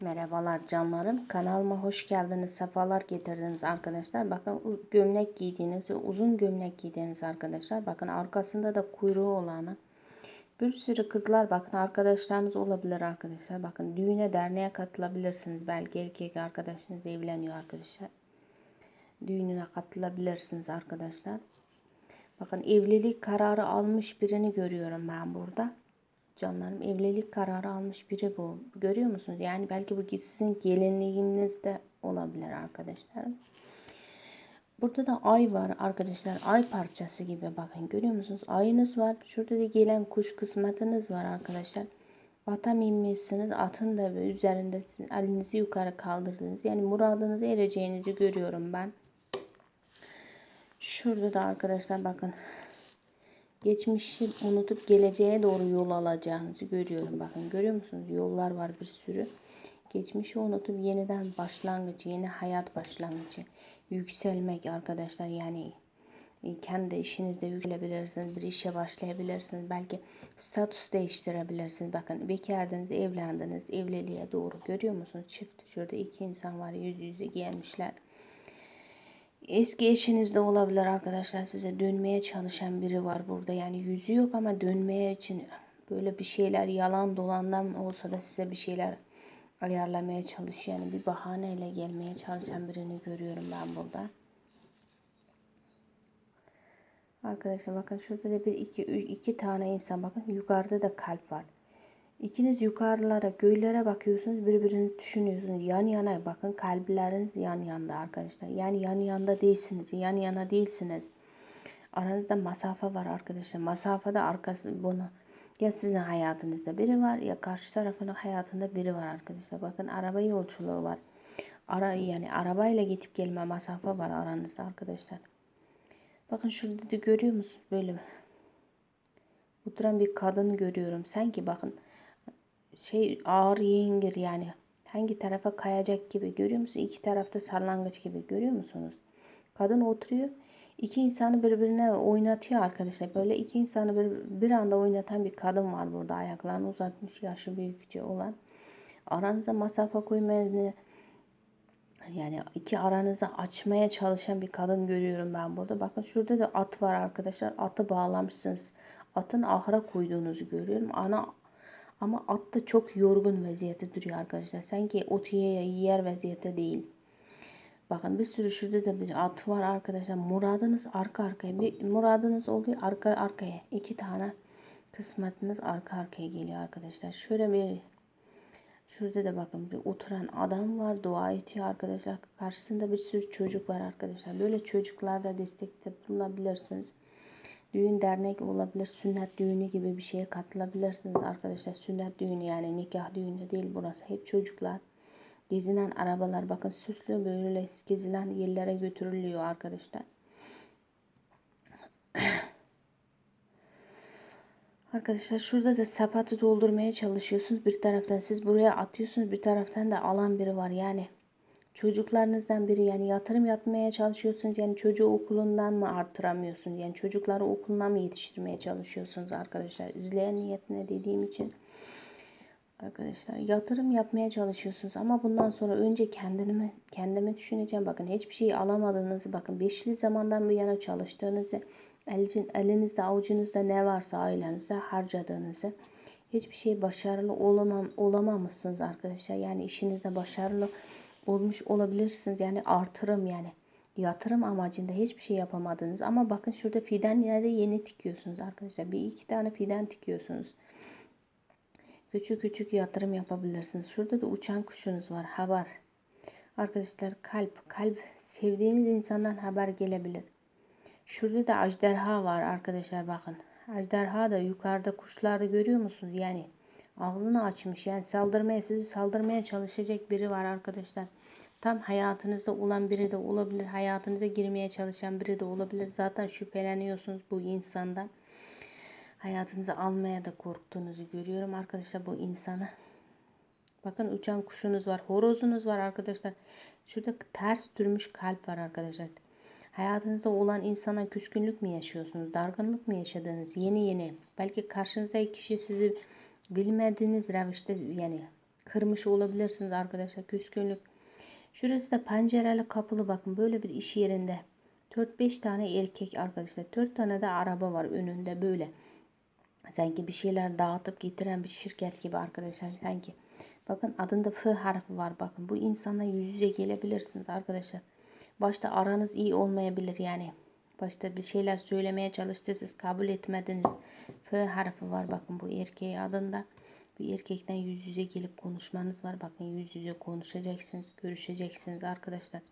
Merhabalar canlarım. Kanalıma hoş geldiniz. Sefalar getirdiniz arkadaşlar. Bakın gömlek giydiğiniz, uzun gömlek giydiğiniz arkadaşlar. Bakın arkasında da kuyruğu olanı. Bir sürü kızlar bakın arkadaşlarınız olabilir arkadaşlar. Bakın düğüne derneğe katılabilirsiniz. Belki erkek arkadaşınız evleniyor arkadaşlar. Düğününe katılabilirsiniz arkadaşlar. Bakın evlilik kararı almış birini görüyorum ben burada canlarım evlilik kararı almış biri bu. Görüyor musunuz? Yani belki bu sizin gelinliğiniz de olabilir arkadaşlar. Burada da ay var arkadaşlar. Ay parçası gibi bakın görüyor musunuz? Ayınız var. Şurada da gelen kuş kısmetiniz var arkadaşlar. Ata inmişsiniz. Atın da üzerinde elinizi yukarı kaldırdınız. Yani muradınıza ereceğinizi görüyorum ben. Şurada da arkadaşlar bakın geçmişi unutup geleceğe doğru yol alacağınızı görüyorum. Bakın görüyor musunuz? Yollar var bir sürü. Geçmişi unutup yeniden başlangıcı, yeni hayat başlangıcı, yükselmek arkadaşlar. Yani e, kendi işinizde yükselebilirsiniz, bir işe başlayabilirsiniz. Belki statüs değiştirebilirsiniz. Bakın bekardınız, evlendiniz, evliliğe doğru görüyor musunuz? Çift şurada iki insan var yüz yüze gelmişler. Eski eşiniz de olabilir arkadaşlar. Size dönmeye çalışan biri var burada. Yani yüzü yok ama dönmeye için böyle bir şeyler yalan dolandan olsa da size bir şeyler ayarlamaya çalışıyor. Yani bir bahaneyle gelmeye çalışan birini görüyorum ben burada. Arkadaşlar bakın şurada da bir iki, iki tane insan bakın yukarıda da kalp var. İkiniz yukarılara, göğlere bakıyorsunuz, birbirinizi düşünüyorsunuz. Yan yana bakın kalpleriniz yan yanda arkadaşlar. Yani yan yanda değilsiniz, yan yana değilsiniz. Aranızda masafe var arkadaşlar. Masafada arkası bunu ya sizin hayatınızda biri var ya karşı tarafın hayatında biri var arkadaşlar. Bakın araba yolculuğu var. Ara yani arabayla gidip gelme masafe var aranızda arkadaşlar. Bakın şurada da görüyor musunuz böyle oturan bir kadın görüyorum. Sanki bakın şey ağır yengir yani hangi tarafa kayacak gibi görüyor musunuz? İki tarafta sarlangıç gibi görüyor musunuz? Kadın oturuyor. İki insanı birbirine oynatıyor arkadaşlar. Böyle iki insanı bir, bir anda oynatan bir kadın var burada. Ayaklarını uzatmış yaşı büyükçe olan. Aranızda masafe koymayı yani iki aranızı açmaya çalışan bir kadın görüyorum ben burada. Bakın şurada da at var arkadaşlar. Atı bağlamışsınız. Atın ahıra koyduğunuzu görüyorum. Ana ama at da çok yorgun vaziyette duruyor arkadaşlar. Sanki ot yer vaziyette değil. Bakın bir sürü şurada da bir at var arkadaşlar. Muradınız arka arkaya. Bir muradınız oluyor arka arkaya. iki tane kısmetiniz arka arkaya geliyor arkadaşlar. Şöyle bir şurada da bakın bir oturan adam var. Dua ediyor arkadaşlar. Karşısında bir sürü çocuk var arkadaşlar. Böyle çocuklarda destekte bulunabilirsiniz düğün dernek olabilir, sünnet düğünü gibi bir şeye katılabilirsiniz arkadaşlar. Sünnet düğünü yani nikah düğünü değil burası. Hep çocuklar. Gezilen arabalar bakın süslü böyle gezilen yerlere götürülüyor arkadaşlar. Arkadaşlar şurada da sapatı doldurmaya çalışıyorsunuz. Bir taraftan siz buraya atıyorsunuz. Bir taraftan da alan biri var. Yani çocuklarınızdan biri yani yatırım yapmaya çalışıyorsunuz. Yani çocuğu okulundan mı arttıramıyorsunuz? Yani çocukları okuluna mı yetiştirmeye çalışıyorsunuz arkadaşlar? İzleyen niyetine dediğim için arkadaşlar yatırım yapmaya çalışıyorsunuz ama bundan sonra önce kendimi kendimi düşüneceğim. Bakın hiçbir şey alamadığınızı bakın beşli zamandan bu yana çalıştığınızı elin, elinizde avucunuzda ne varsa ailenizde harcadığınızı hiçbir şey başarılı olamam, olamamışsınız arkadaşlar. Yani işinizde başarılı olmuş olabilirsiniz. Yani artırım yani yatırım amacında hiçbir şey yapamadınız. Ama bakın şurada fidanları yeni tikiyorsunuz arkadaşlar. Bir iki tane fidan tikiyorsunuz. Küçük küçük yatırım yapabilirsiniz. Şurada da uçan kuşunuz var. Haber. Arkadaşlar kalp. Kalp sevdiğiniz insandan haber gelebilir. Şurada da ajderha var arkadaşlar bakın. Ajderha da yukarıda kuşlarda görüyor musunuz? Yani ağzını açmış. Yani saldırmaya sizi saldırmaya çalışacak biri var arkadaşlar. Tam hayatınızda olan biri de olabilir. Hayatınıza girmeye çalışan biri de olabilir. Zaten şüpheleniyorsunuz bu insandan. Hayatınızı almaya da korktuğunuzu görüyorum arkadaşlar bu insanı. Bakın uçan kuşunuz var. Horozunuz var arkadaşlar. Şurada ters durmuş kalp var arkadaşlar. Hayatınızda olan insana küskünlük mü yaşıyorsunuz? Dargınlık mı yaşadınız? Yeni yeni. Belki karşınızdaki kişi sizi bilmediğiniz rəvişdə, yəni kırmış olabilirsiniz arkadaşlar. Küskünlük. Şurası da pencereli kapılı bakın böyle bir iş yerinde. 4-5 tane erkek arkadaşlar. 4 tane de araba var önünde böyle. Sanki bir şeyler dağıtıp getiren bir şirket gibi arkadaşlar. Sanki. Bakın adında F harfi var. Bakın bu insanla yüz yüze gelebilirsiniz arkadaşlar. Başta aranız iyi olmayabilir yani. Başta bir şeyler söylemeye çalıştı siz kabul etmediniz. F harfi var bakın bu erkeği adında. Bir erkekten yüz yüze gelip konuşmanız var. Bakın yüz yüze konuşacaksınız, görüşeceksiniz arkadaşlar.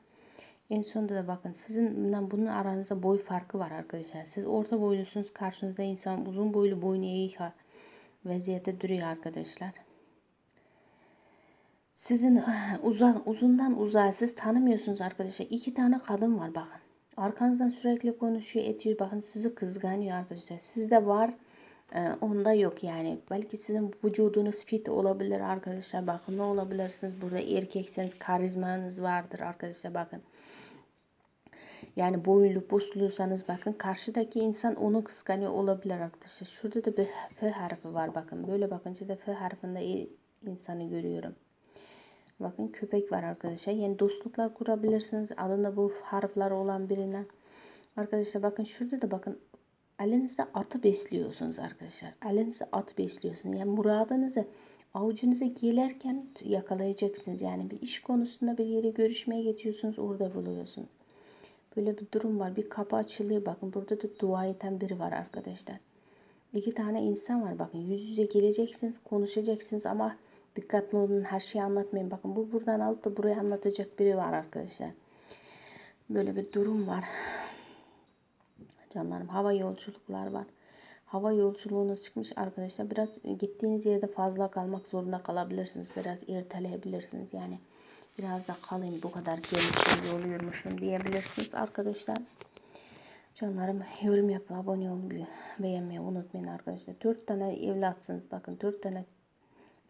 En sonunda da bakın sizinle bunun aranızda boy farkı var arkadaşlar. Siz orta boylusunuz. Karşınızda insan uzun boylu boynu eğik vaziyette duruyor arkadaşlar. Sizin uzak uzundan uzağa siz tanımıyorsunuz arkadaşlar. İki tane kadın var bakın. Arkanızdan sürekli konuşuyor, ediyor. Bakın sizi kızganıyor arkadaşlar. Sizde var, e, onda yok yani. Belki sizin vücudunuz fit olabilir arkadaşlar. Bakın ne olabilirsiniz. Burada erkekseniz karizmanız vardır arkadaşlar. Bakın. Yani boylu posluysanız bakın karşıdaki insan onu kıskanıyor olabilir arkadaşlar. Şurada da bir F harfi var bakın. Böyle bakınca da F harfinde insanı görüyorum. Bakın köpek var arkadaşlar. Yani dostluklar kurabilirsiniz. Adında bu harfler olan birine. Arkadaşlar bakın şurada da bakın elinizde atı besliyorsunuz arkadaşlar. Elinizde at besliyorsunuz. Yani muradınızı avucunuza gelerken yakalayacaksınız. Yani bir iş konusunda bir yere görüşmeye gidiyorsunuz. Orada buluyorsunuz. Böyle bir durum var. Bir kapı açılıyor. Bakın burada da dua eden biri var arkadaşlar. İki tane insan var. Bakın yüz yüze geleceksiniz. Konuşacaksınız ama Dikkatli olun her şeyi anlatmayın. Bakın bu buradan alıp da buraya anlatacak biri var arkadaşlar. Böyle bir durum var. Canlarım hava yolculuklar var. Hava yolculuğuna çıkmış arkadaşlar. Biraz gittiğiniz yerde fazla kalmak zorunda kalabilirsiniz. Biraz erteleyebilirsiniz. Yani biraz da kalayım bu kadar gelmişim oluyormuşum diyebilirsiniz arkadaşlar. Canlarım yorum yapıp abone olmayı beğenmeyi unutmayın arkadaşlar. 4 tane evlatsınız. Bakın 4 tane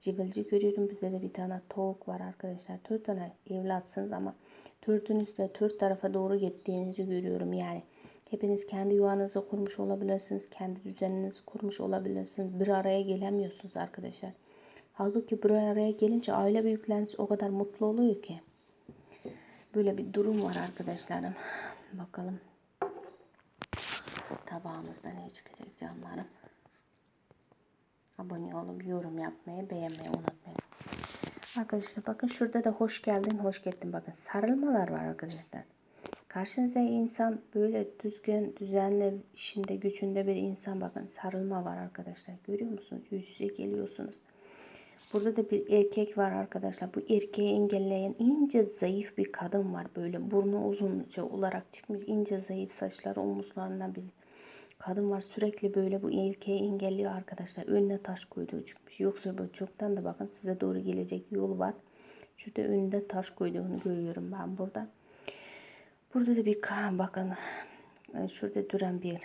civilci görüyorum. Bizde de bir tane tavuk var arkadaşlar. Dört tane evlatsınız ama dördünüz de dört tarafa doğru gittiğinizi görüyorum. Yani hepiniz kendi yuvanızı kurmuş olabilirsiniz. Kendi düzeninizi kurmuş olabilirsiniz. Bir araya gelemiyorsunuz arkadaşlar. Halbuki bir araya gelince aile büyükleriniz o kadar mutlu oluyor ki. Böyle bir durum var arkadaşlarım. Bakalım tabağınızda ne çıkacak canlarım. Abone olup yorum yapmayı, beğenmeyi unutmayın. Arkadaşlar bakın şurada da hoş geldin, hoş geldin. Bakın sarılmalar var arkadaşlar. Karşınıza insan böyle düzgün, düzenli, işinde, gücünde bir insan bakın sarılma var arkadaşlar. Görüyor musunuz? Yüz yüze geliyorsunuz. Burada da bir erkek var arkadaşlar. Bu erkeği engelleyen ince zayıf bir kadın var. Böyle burnu uzunca olarak çıkmış. ince zayıf saçları omuzlarından bir Kadın var sürekli böyle bu erkeği engelliyor arkadaşlar. Önüne taş koyduğu çıkmış. Yoksa bu çoktan da bakın size doğru gelecek yol var. Şurada önünde taş koyduğunu görüyorum ben burada. Burada da bir bakın e, şurada duran bir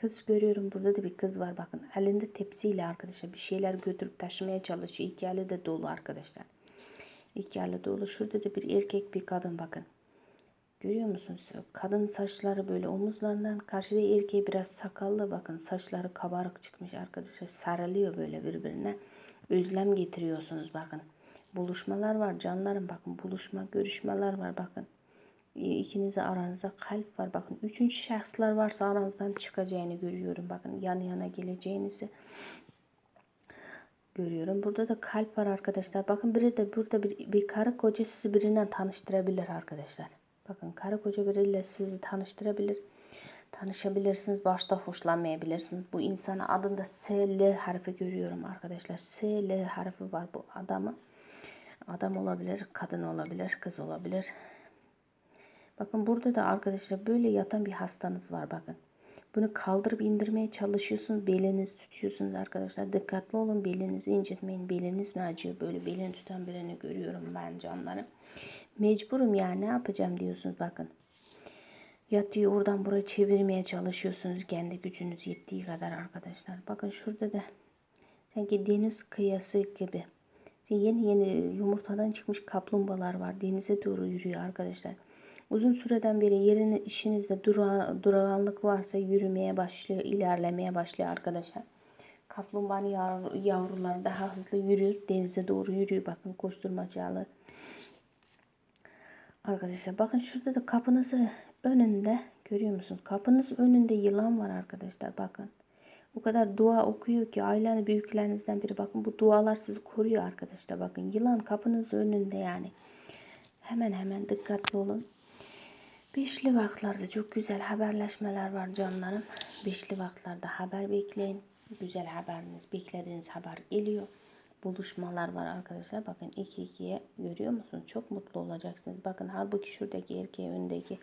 kız görüyorum. Burada da bir kız var bakın. Elinde tepsiyle arkadaşlar bir şeyler götürüp taşımaya çalışıyor. İki de dolu arkadaşlar. İki dolu. Şurada da bir erkek bir kadın bakın. Görüyor musunuz? Kadın saçları böyle omuzlarından karşıda erkeği biraz sakallı bakın saçları kabarık çıkmış arkadaşlar sarılıyor böyle birbirine. Özlem getiriyorsunuz bakın. Buluşmalar var canlarım bakın buluşma görüşmeler var bakın. İkinize aranızda kalp var bakın. Üçüncü şahıslar varsa aranızdan çıkacağını görüyorum bakın yan yana geleceğinizi görüyorum. Burada da kalp var arkadaşlar. Bakın biri de burada bir, bir karı koca sizi birinden tanıştırabilir arkadaşlar. Bakın karı koca biriyle sizi tanıştırabilir. Tanışabilirsiniz. Başta hoşlanmayabilirsiniz. Bu insana adında SL harfi görüyorum arkadaşlar. SL harfi var bu adamı. Adam olabilir, kadın olabilir, kız olabilir. Bakın burada da arkadaşlar böyle yatan bir hastanız var bakın. Bunu kaldırıp indirmeye çalışıyorsunuz. Beliniz tutuyorsunuz arkadaşlar. Dikkatli olun. Belinizi incitmeyin. Beliniz mi acıyor? Böyle belini tutan birini görüyorum ben canlarım. Mecburum ya ne yapacağım diyorsunuz bakın. Yatıyor oradan buraya çevirmeye çalışıyorsunuz. Kendi gücünüz yettiği kadar arkadaşlar. Bakın şurada da sanki deniz kıyası gibi. Yeni yeni yumurtadan çıkmış kaplumbağalar var. Denize doğru yürüyor arkadaşlar. Uzun süreden beri yerini işinizde dura, durağanlık varsa yürümeye başlıyor, ilerlemeye başlıyor arkadaşlar. Kaplumbağanın yavru- yavruları daha hızlı yürüyor. Denize doğru yürüyor. Bakın koşturmacalı. Arkadaşlar bakın şurada da kapınızı önünde görüyor musunuz? Kapınız önünde yılan var arkadaşlar bakın. O kadar dua okuyor ki ailenin büyüklerinizden biri bakın bu dualar sizi koruyor arkadaşlar bakın. Yılan kapınız önünde yani. Hemen hemen dikkatli olun. Beşli vaktlerde çok güzel haberleşmeler var canlarım. Beşli vaktlerde haber bekleyin. Güzel haberiniz, beklediğiniz haber geliyor. Buluşmalar var arkadaşlar. Bakın 2-2'ye görüyor musunuz? Çok mutlu olacaksınız. Bakın halbuki şuradaki erkeğe öndeki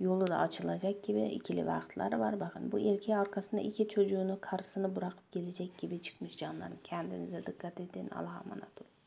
yolu da açılacak gibi ikili vaktler var. Bakın bu erkeği arkasında iki çocuğunu, karısını bırakıp gelecek gibi çıkmış canlarım. Kendinize dikkat edin. Allah'a emanet olun.